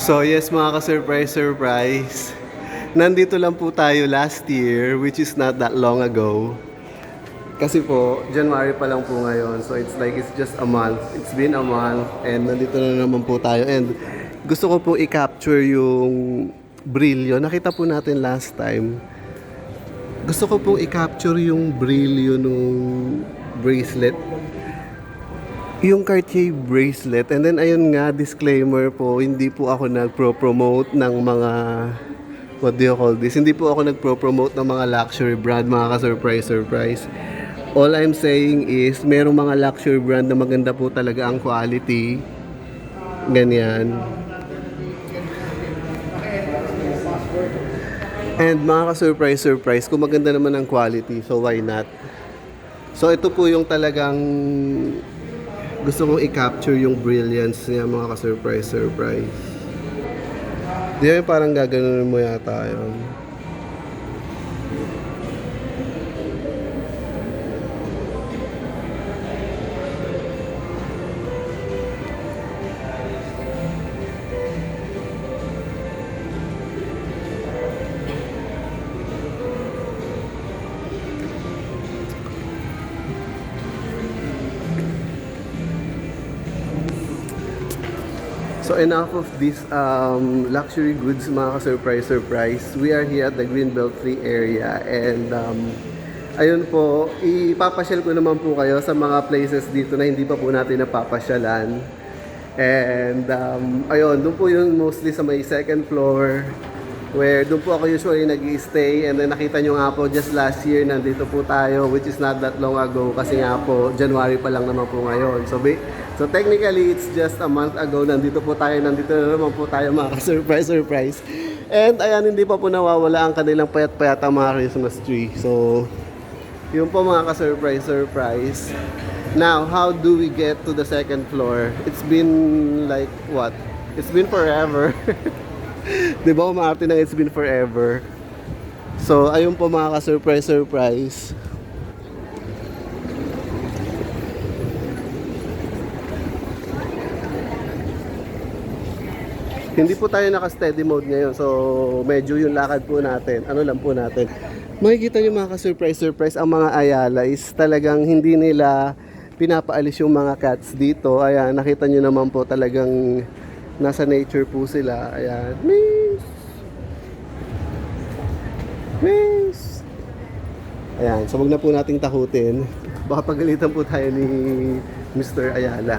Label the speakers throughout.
Speaker 1: So yes mga ka-surprise, surprise. Nandito lang po tayo last year, which is not that long ago. Kasi po, January pa lang po ngayon. So it's like it's just a month. It's been a month and nandito na naman po tayo. And gusto ko po i-capture yung brilyo. Nakita po natin last time. Gusto ko po i-capture yung brilyo nung bracelet yung Cartier bracelet. And then ayun nga, disclaimer po, hindi po ako nagpro-promote ng mga what do you call this? Hindi po ako nagpro-promote ng mga luxury brand, mga ka-surprise surprise. All I'm saying is, merong mga luxury brand na maganda po talaga ang quality. Ganyan. And mga ka-surprise surprise, kung maganda naman ang quality, so why not? So ito po yung talagang gusto kong i-capture yung brilliance niya mga ka-surprise surprise. Di ba parang gaganon mo yata yun? So enough of this um, luxury goods mga ka-surprise surprise. We are here at the Greenbelt 3 area and um, ayun po, ipapasyal ko naman po kayo sa mga places dito na hindi pa po natin napapasyalan. And um, ayun, doon po yung mostly sa may second floor where doon po ako usually nag stay and then nakita nyo nga po just last year nandito po tayo which is not that long ago kasi nga po January pa lang naman po ngayon. So, ba- so technically it's just a month ago nandito po tayo, nandito na naman po tayo mga surprise surprise. And ayan, hindi pa po nawawala ang kanilang payat-payat ang mga Christmas tree. So, yun po mga ka-surprise surprise. Now, how do we get to the second floor? It's been like what? It's been forever. 'Di ba umaarte ng it's been forever? So, ayun po mga ka-surprise surprise. Hindi po tayo naka-steady mode ngayon. So, medyo yung lakad po natin. Ano lang po natin. Makikita nyo mga ka-surprise surprise ang mga Ayala is talagang hindi nila pinapaalis yung mga cats dito. Ayan, nakita nyo naman po talagang nasa nature po sila. Ayan, miss! Miss! Ayan, so wag na po nating takutin. Baka pagalitan po tayo ni Mr. Ayala.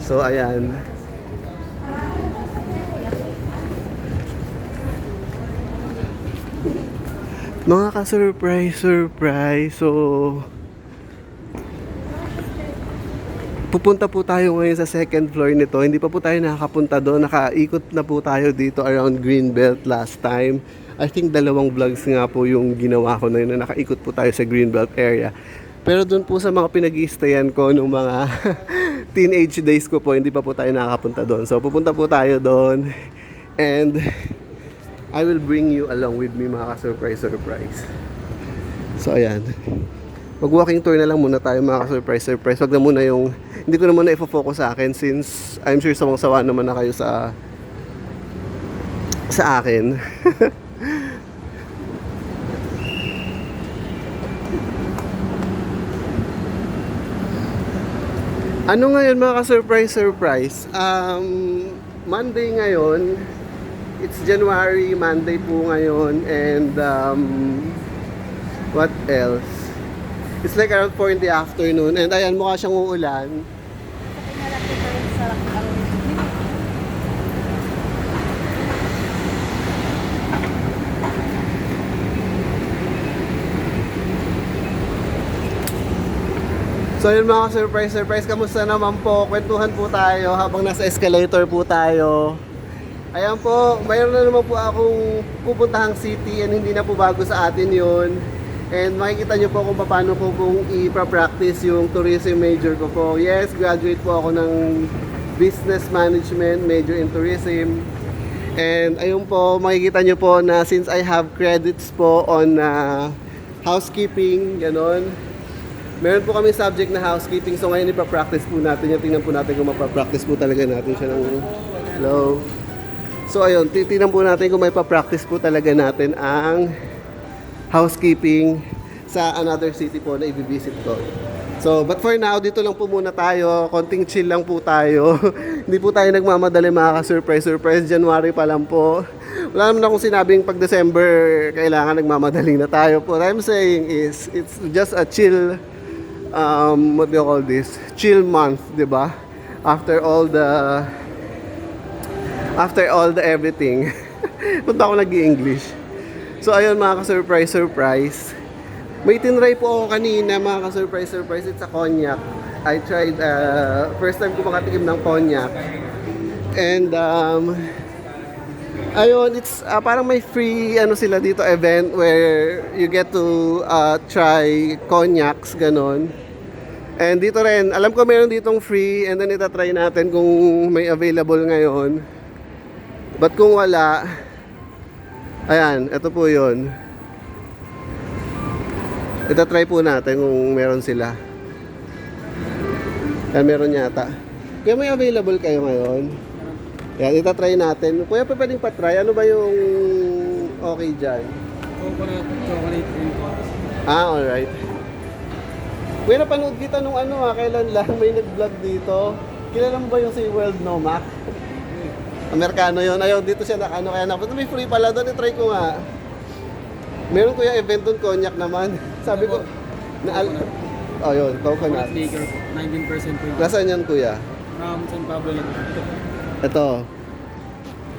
Speaker 1: So, ayan. Mga ka-surprise, surprise. So, pupunta po tayo ngayon sa second floor nito. Hindi pa po tayo nakakapunta doon. Nakaikot na po tayo dito around Greenbelt last time. I think dalawang vlogs nga po yung ginawa ko na yun na nakaikot po tayo sa Greenbelt area. Pero doon po sa mga pinag ko nung mga teenage days ko po, hindi pa po tayo nakakapunta doon. So pupunta po tayo doon. And I will bring you along with me mga ka-surprise surprise. So ayan. Mag-walking tour na lang muna tayo mga ka-surprise surprise. Wag na muna yung hindi ko na muna i-focus sa akin since I'm sure sawang-sawa naman na kayo sa sa akin. ano ngayon mga ka-surprise surprise? Um, Monday ngayon, it's January, Monday po ngayon, and um, what else? It's like around 4 in the afternoon, and ayan, mukha siyang uulan. So yun mga surprise surprise, kamusta naman po? Kwentuhan po tayo habang nasa escalator po tayo. Ayan po, mayroon na naman po akong pupuntahang city and hindi na po bago sa atin yon. And makikita nyo po kung paano ko kung i-practice yung tourism major ko po. Yes, graduate po ako ng business management, major in tourism. And ayun po, makikita nyo po na since I have credits po on uh, housekeeping, ganon. Meron po kami subject na housekeeping, so ngayon ipapractice po natin yan. Tingnan po natin kung mapapractice po talaga natin siya ng Hello. So ayun, titinan po natin kung may pa-practice po talaga natin ang housekeeping sa another city po na i-visit ko. So, but for now, dito lang po muna tayo. Konting chill lang po tayo. Hindi po tayo nagmamadali mga ka-surprise. Surprise, January pa lang po. Wala naman akong sinabing pag December, kailangan nagmamadali na tayo. What I'm saying is, it's just a chill, um, what do you call this? Chill month, di ba? After all the after all the everything. Punta ako nag-i-English. So ayun mga ka-surprise, surprise. May tinry po ako kanina mga ka-surprise, surprise. It's a cognac. I tried, uh, first time ko makatikim ng cognac. And um, ayun, it's uh, parang may free ano sila dito event where you get to uh, try cognacs, ganon. And dito rin, alam ko meron ditong free and then itatry natin kung may available ngayon. But kung wala, ayan, ito po yun. Itatry po natin kung meron sila. Yan, meron yata. Kaya may available kayo ngayon. Yan, itatry natin. Kuya, pa pwedeng patry. Ano ba yung okay dyan?
Speaker 2: Coconut, chocolate, and.
Speaker 1: Ah, alright. Kuya, napanood kita nung ano ah, kailan lang may nag-vlog dito. Kilala mo ba yung si World Nomac? Amerikano yon Ayaw, dito siya na ano, kaya napos. May free pala doon, i-try ko nga. Meron kuya event doon, cognac naman. Sabi ko, na al- Oh, yun, coconut.
Speaker 2: Coconut liquor po. 19% po yun.
Speaker 1: Nasaan yan, kuya?
Speaker 2: From San Pablo lang.
Speaker 1: Ito.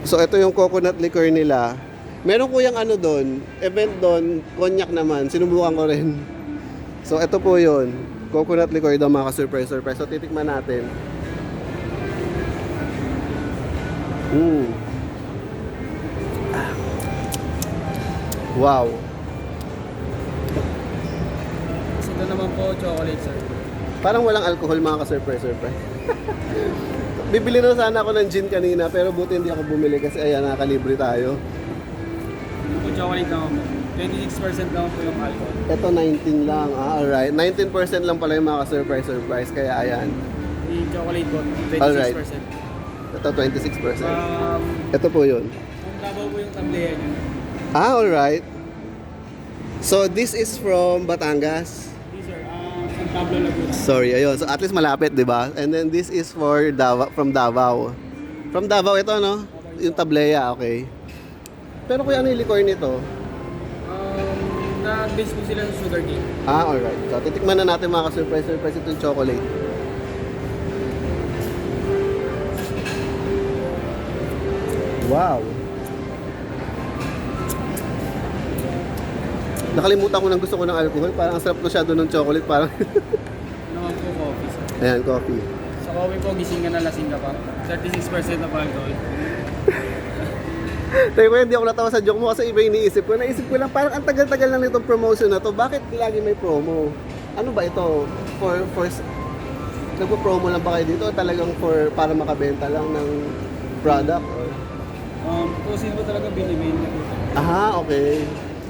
Speaker 1: So, ito yung coconut liquor nila. Meron kuyang ano doon, event doon, cognac naman. Sinubukan ko rin. So, ito po yun. Coconut liquor daw mga ka-surprise, surprise. So, titikman natin. Mm. Ah. Wow.
Speaker 2: Ito naman po, chocolate, sir.
Speaker 1: Parang walang alcohol mga ka-surprise, surprise. Bibili na sana ako ng gin kanina pero buti hindi ako bumili kasi ayan nakakalibre tayo.
Speaker 2: Yung chocolate naman po. 26% naman po yung alcohol.
Speaker 1: Ito 19 lang. Ah, alright. 19% lang pala yung mga surprise surprise kaya ayan.
Speaker 2: Yung chocolate po, 26%.
Speaker 1: Alright. Ito 26%.
Speaker 2: Um,
Speaker 1: Ito po 'yun.
Speaker 2: kung Davao po yung tableya niya.
Speaker 1: Ah, alright. So this is from Batangas.
Speaker 2: Yes, sir. Uh, San Pablo Laguna.
Speaker 1: Sorry, ayun. So at least malapit, 'di ba? And then this is for Davao from Davao. From Davao ito, no? Yung tableya, okay. Pero kuya ano yung liquor nito?
Speaker 2: Um, nag-base po sila sa sugar cane.
Speaker 1: Ah, alright. So, titikman na natin mga ka-surprise, surprise itong chocolate. Wow! Nakalimutan ko ng gusto ko ng alcohol. Parang ang sarap masyado ng chocolate. Parang,
Speaker 2: Ano naman po coffee, sir.
Speaker 1: ayan, coffee.
Speaker 2: Sa coffee po, gising ka na lasing ka pa. 36% na po alcohol.
Speaker 1: Tayo ko hindi ako natawa sa joke mo kasi iba yung iniisip ko. Naisip ko lang, parang ang tagal-tagal lang nitong promotion na to. Bakit lagi may promo? Ano ba ito? For, for, nagpo-promo lang ba kayo dito? O talagang for, para makabenta lang ng product? Or?
Speaker 2: Um, kung sino po talaga binimain na.
Speaker 1: Aha, okay.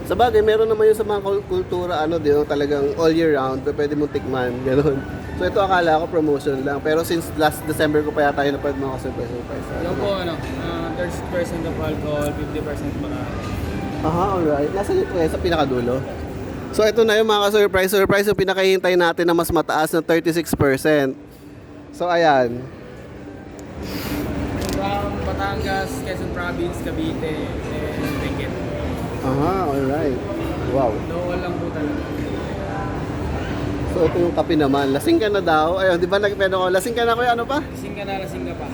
Speaker 1: Sa bagay, meron naman yung sa mga kul- kultura, ano, di, talagang all year round, pe- pwede mong tikman, gano'n. So ito akala ko promotion lang. Pero since last December ko pa yata yun napad mga surprise surprise.
Speaker 2: Yung po ano, uh, 30% of alcohol, 50% baka.
Speaker 1: Aha, alright. Nasaan ito eh? Sa pinakadulo? So ito na yung mga surprise surprise yung pinakahintay natin na mas mataas na 36%. So ayan.
Speaker 2: Batangas, Quezon Province, Cavite, and Benguet.
Speaker 1: Aha, alright. Wow.
Speaker 2: Local lang po talaga.
Speaker 1: So ito yung kape naman. Lasing ka na daw. Ayun, di ba nagpedo ko? Lasing ka na kuya, ano pa?
Speaker 2: Lasing ka na, lasing ka pa.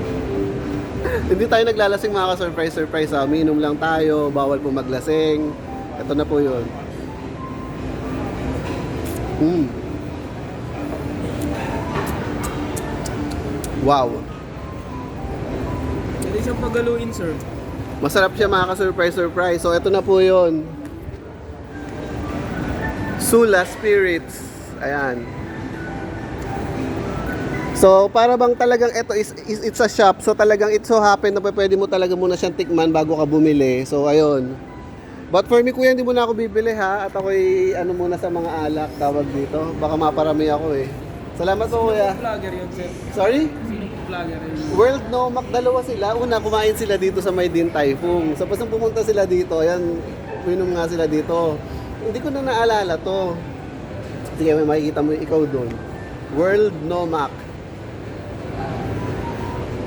Speaker 1: Hindi tayo naglalasing mga ka-surprise surprise ha. Minom lang tayo, bawal po maglasing. Ito na po yun. Mm. Wow.
Speaker 2: Siyang pagaluin, sir.
Speaker 1: Masarap siya mga ka-surprise surprise. So ito na po yun. Sula Spirits. Ayan. So, para bang talagang ito is, is it's a shop. So, talagang it so happen na pwede mo talaga muna siyang tikman bago ka bumili. So, ayun. But for me, kuya, hindi muna ako bibili ha. At ako'y ano muna sa mga alak tawag dito. Baka maparami ako eh. Salamat po, kuya.
Speaker 2: Vlogger yun, sir.
Speaker 1: Sorry?
Speaker 2: Vlogger. Yung...
Speaker 1: World Nomak, dalawa sila. Una, kumain sila dito sa May Din Typhoon. Tapos nung pumunta sila dito, ayan, minom nga sila dito. Hindi ko na naalala to. Sige, may makikita mo ikaw doon. World Nomak.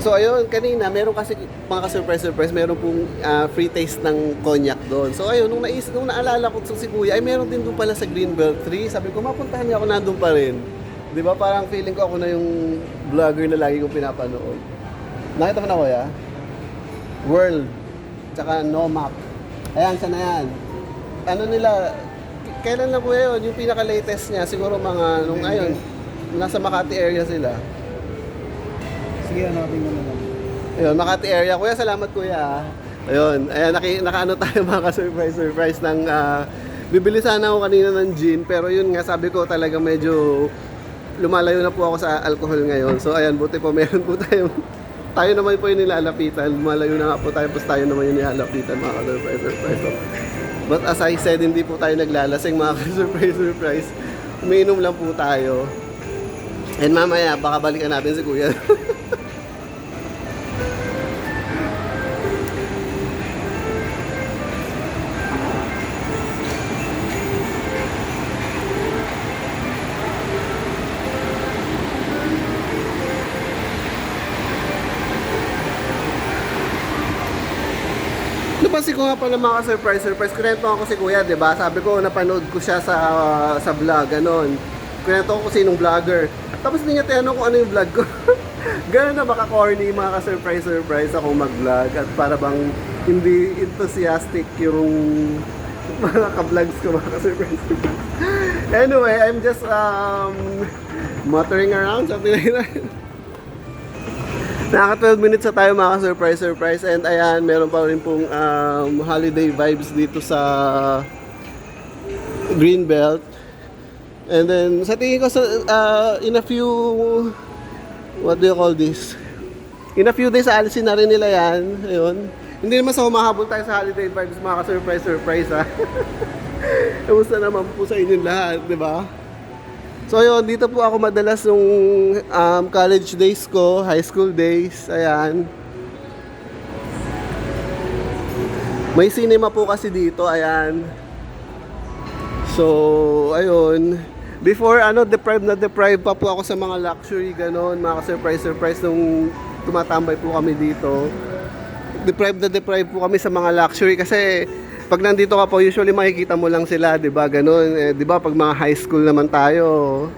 Speaker 1: So ayun, kanina, meron kasi mga ka-surprise surprise, meron pong ah, free taste ng cognac doon. So ayun, nung, nais, nung naalala ko to si Kuya, ay meron din doon pala sa Greenbelt 3. Sabi ko, mapuntahan niya ako nandun pa rin. Di ba parang feeling ko ako na yung vlogger na lagi kong pinapanood. Nakita mo na Kuya? World. Tsaka Nomac. Ayan, siya na yan. Ano nila, kailan na Kuya yun? Yung pinaka-latest niya, siguro mga nung ayun, nasa Makati area sila.
Speaker 2: Sige, hanapin mo na lang.
Speaker 1: Ayun, Makati area. Kuya, salamat kuya. Ayun, ayan, naki, nakaano tayo mga ka-surprise surprise ng ah, bibili sana ako kanina ng gin pero yun nga sabi ko talaga medyo lumalayo na po ako sa alcohol ngayon. So ayan, buti po meron po tayong tayo naman po yung nilalapitan. Lumalayo na nga po tayo, tapos tayo naman yung nilalapitan mga ka-surprise surprise. But as I said, hindi po tayo naglalasing mga ka-surprise surprise. Umiinom lang po tayo. And mamaya, baka balikan natin si kuya. Napansin ko nga pala mga surprise. Kwento ako si Kuya, 'di ba? Sabi ko napanood ko siya sa sa vlog ganon. Kwento ko sinong vlogger. Tapos hindi niya tinanong kung ano yung vlog ko. Ganun na baka corny mga ka-surprise surprise ako mag-vlog at para bang hindi enthusiastic yung mga ka-vlogs ko mga ka-surprise surprise. Anyway, I'm just um muttering around something like that. Nakaka 12 minutes na tayo mga surprise surprise and ayan, meron pa rin pong um, holiday vibes dito sa Greenbelt. And then sa tingin ko sa uh, in a few what do you call this? In a few days alisin na rin nila yan. Ayun. Hindi naman sa humahabol tayo sa holiday vibes mga surprise surprise ha. Kamusta naman po sa inyong lahat, di ba? So yun, dito po ako madalas nung um, college days ko, high school days, ayan. May cinema po kasi dito, ayan. So, ayun. Before, ano, deprived na deprived pa po ako sa mga luxury, ganon, mga surprise-surprise nung tumatambay po kami dito. Deprived na deprived po kami sa mga luxury kasi pag nandito ka po, usually makikita mo lang sila, 'di ba? Ganun, eh, 'di ba? Pag mga high school naman tayo,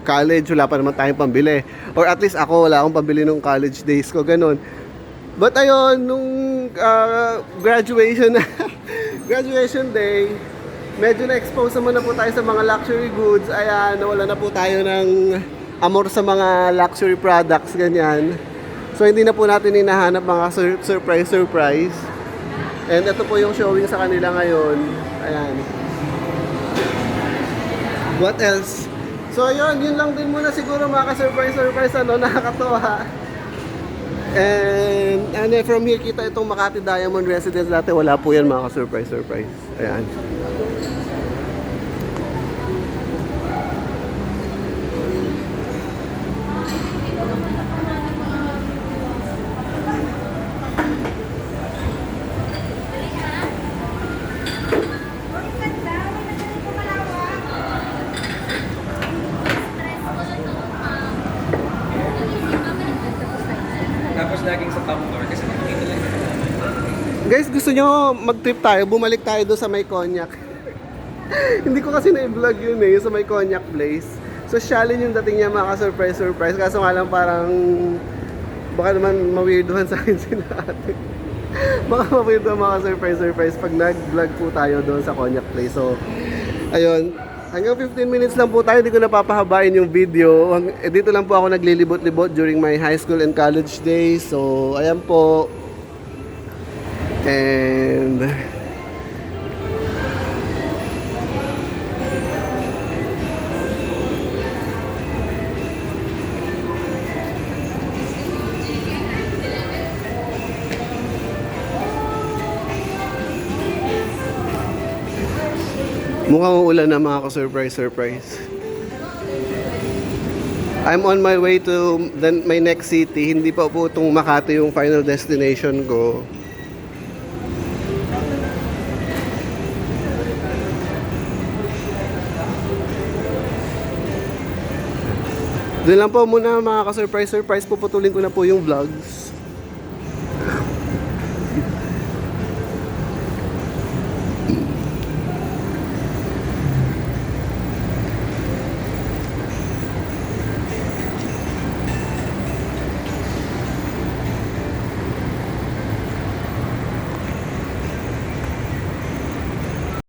Speaker 1: college, wala pa naman tayong pambili. Or at least ako, wala akong pambili nung college days ko, ganun. But ayun, nung ah, graduation graduation day, medyo na-expose naman na po tayo sa mga luxury goods. Ayan, nawala na po tayo ng amor sa mga luxury products, ganyan. So hindi na po natin hinahanap mga sur- surprise surprise. And ito po yung showing sa kanila ngayon. Ayan. What else? So yun, yun lang din muna siguro mga ka-surprise surprise ano, nakakatawa. And ano, from here kita itong Makati Diamond Residence dati wala po yan mga ka-surprise surprise. Ayan.
Speaker 3: Tapos laging sa top floor kasi nakikita lang yun.
Speaker 1: Guys, gusto nyo mag-trip tayo, bumalik tayo doon sa may cognac. Hindi ko kasi na-vlog yun eh, sa may cognac place. So, challenge yung dating niya mga surprise surprise Kaso nga lang parang, baka naman mawirduhan sa akin sila ate. baka mawirduhan mga surprise surprise pag nag-vlog po tayo doon sa cognac place. So, ayun. Hanggang 15 minutes lang po tayo, hindi ko napapahabain yung video. Eh, dito lang po ako naglilibot-libot during my high school and college days. So, ayan po. And Mukhang uulan na mga ka-surprise surprise. I'm on my way to the, my next city. Hindi pa po itong Makati yung final destination ko. Doon lang po muna mga ka-surprise surprise puputulin ko na po yung vlogs.